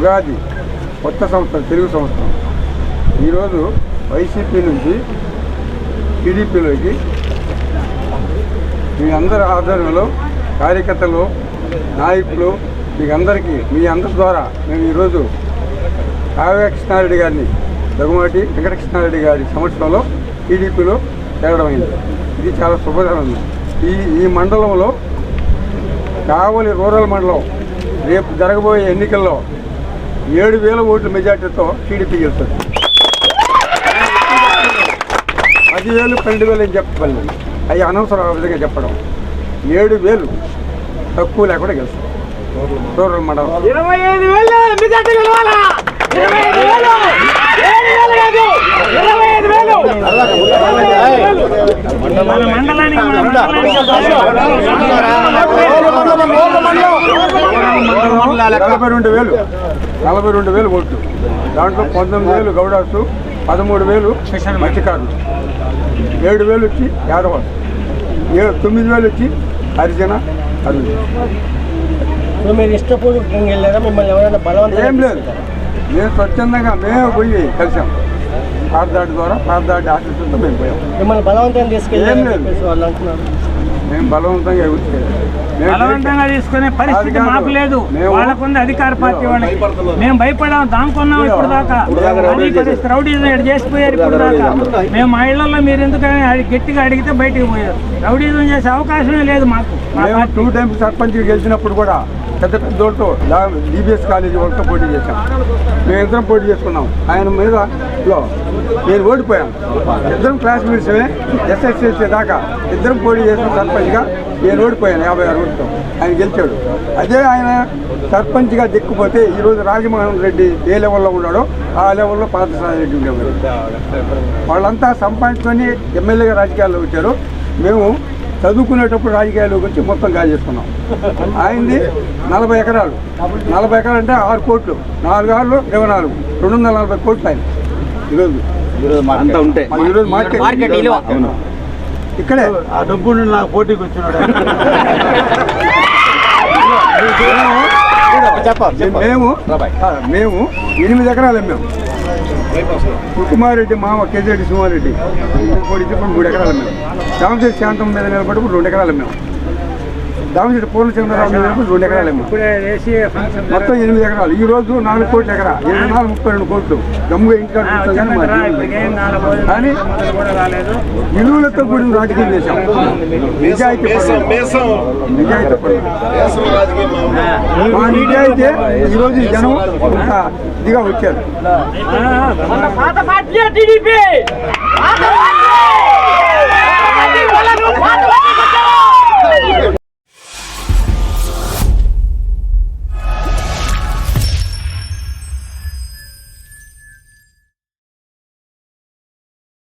ఉగాది కొత్త సంవత్సరం తెలుగు సంవత్సరం. ఈరోజు వైసీపీ నుంచి టీడీపీలోకి మీ అందరి ఆధ్వర్యంలో కార్యకర్తలు నాయకులు మీకు అందరికీ మీ అందరి ద్వారా మేము ఈరోజు కావ్యకృష్ణారెడ్డి గారిని దగ్గుమాటి వెంకటకృష్ణారెడ్డి గారి సంవత్సరంలో టీడీపీలో చేరడమైంది. ఇది చాలా శుభకరం ఈ ఈ మండలంలో కావలి రూరల్ మండలం రేపు జరగబోయే ఎన్నికల్లో ఏడు వేల ఓట్ల మెజార్టీతో టీడీపీ గెలుస్తుంది. పదివేలు పన్నెండు వేలు అని చెప్పలేదు అవి అనవసరం విధంగా చెప్పడం. ఏడు వేలు తక్కువ లేకుండా గెలుస్తుంది. రూరల్ మండలం. ఇరవై ఐదు వేలు మెజార్టీ గెలవాలా ఇరవై ఐదు వేలు ఏడు వేలు కాదు ఇరవై ఐదు వేలు మన మండలానికి మన నలభై రెండు వేలు. నలభై రెండు వేలు ఓట్లు. దాంట్లో పంతొమ్మిది వేలు గౌడాసు పదమూడు వేలు మత్స్యకారులు. ఏడు వేలు వచ్చి యాదవ ఏ తొమ్మిది వేలు వచ్చి హరిజన అరుణ్. ఇప్పుడు మీరు ఇష్టపూర్వకంగా వెళ్ళారా మిమ్మల్ని ఎవరైనా బలవంతం ఏం లేదు. మేము స్వచ్ఛందంగా మేము పోయి కలిసాం. పారదాటి ద్వారా పారదాటి ఆశీస్సులతో మేము పోయాం. మిమ్మల్ని బలవంతం ఏం తీసుకెళ్ళారని లేదు. వాళ్ళు అంటున్నారు. మేము బలవంతంగా బలవంతంగా తీసుకునే పరిస్థితి. మాకు లేదు. వాళ్ళకుంది అధికార పార్టీ వాళ్ళకి. మేము భయపడాం దాముకున్నాం ఇప్పుడు దాకా రౌడీజం ఇక్కడ చేసిపోయారు ఇప్పుడు దాకా మేము మా ఇళ్ళలో మీరు ఎందుకని గట్టిగా అడిగితే బయటికి పోయారు. రౌడీజం చేసే అవకాశమే లేదు మాకు. టూ టైమ్స్ సర్పంచ్ గెలిచినప్పుడు కూడా పెద్ద పెద్దోళ్ళతో డిబిఎస్ కాలేజీ వాళ్ళతో పోటీ చేశాం. మేము ఇద్దరం పోటీ చేసుకున్నాం. ఆయన మీద లో నేను ఓడిపోయాను. ఇద్దరం క్లాస్మేట్స్మే ఎస్ఎస్ఎస్సీ దాకా ఇద్దరం పోటీ చేసిన సర్పంచ్గా నేను ఓడిపోయాను యాభై ఆరు ఓటుతో ఆయన గెలిచాడు. అదే ఆయన సర్పంచ్గా దిక్కుపోతే ఈరోజు రాజమోహన్ రెడ్డి ఏ లెవెల్లో ఉన్నాడో ఆ లెవెల్లో పార్థసారథి రెడ్డి ఉండేవారు వాళ్ళంతా సంపాదించుకొని ఎమ్మెల్యేగా రాజకీయాల్లో వచ్చారు. మేము చదువుకునేటప్పుడు రాజకీయాల్లోకి వచ్చి మొత్తం గాలి చేసుకున్నాం. ఆయనది నలభై ఎకరాలు. నలభై ఎకరాలు అంటే ఆరు కోట్లు. నాలుగు ఆరులు ఇరవై నాలుగు. రెండు వందల నలభై కోట్లు ఆయన ఈరోజు. అంతా ఉంటే. మన ఈరోజు మార్కెట్. ఇక్కడే. ఆ డబ్బు నాకు పోటీకి వచ్చినాడు. మేము మేము ఎనిమిది ఎకరాలు అమ్మాము కుమారెడ్డి మామ కేజీరెడ్డి సుమారెడ్డి. ఇప్పుడు మూడు ఎకరాలు అమ్మాము శాంతం మీద నిలబడి రెండు ఎకరాలు అమ్మాము దామశెట్టి పూర్ణచంద్రరావు రెండు ఎకరాలు మొత్తం ఎనిమిది ఎకరాలు. ఈ రోజు నాలుగు కోట్ల ఎకరా. ఎనిమిది నాలుగు ముప్పై రెండు కోట్లు. గమ్ముగా ఇంటికాడ కానీ విలువలతో కూడిన రాజకీయం చేశాం నిజాయితీ. నిజాయితీ పరులు. మా నిజాయితీ ఈరోజు ఈ జనం ఇంత ఇదిగా వచ్చారు. టీడీపీ!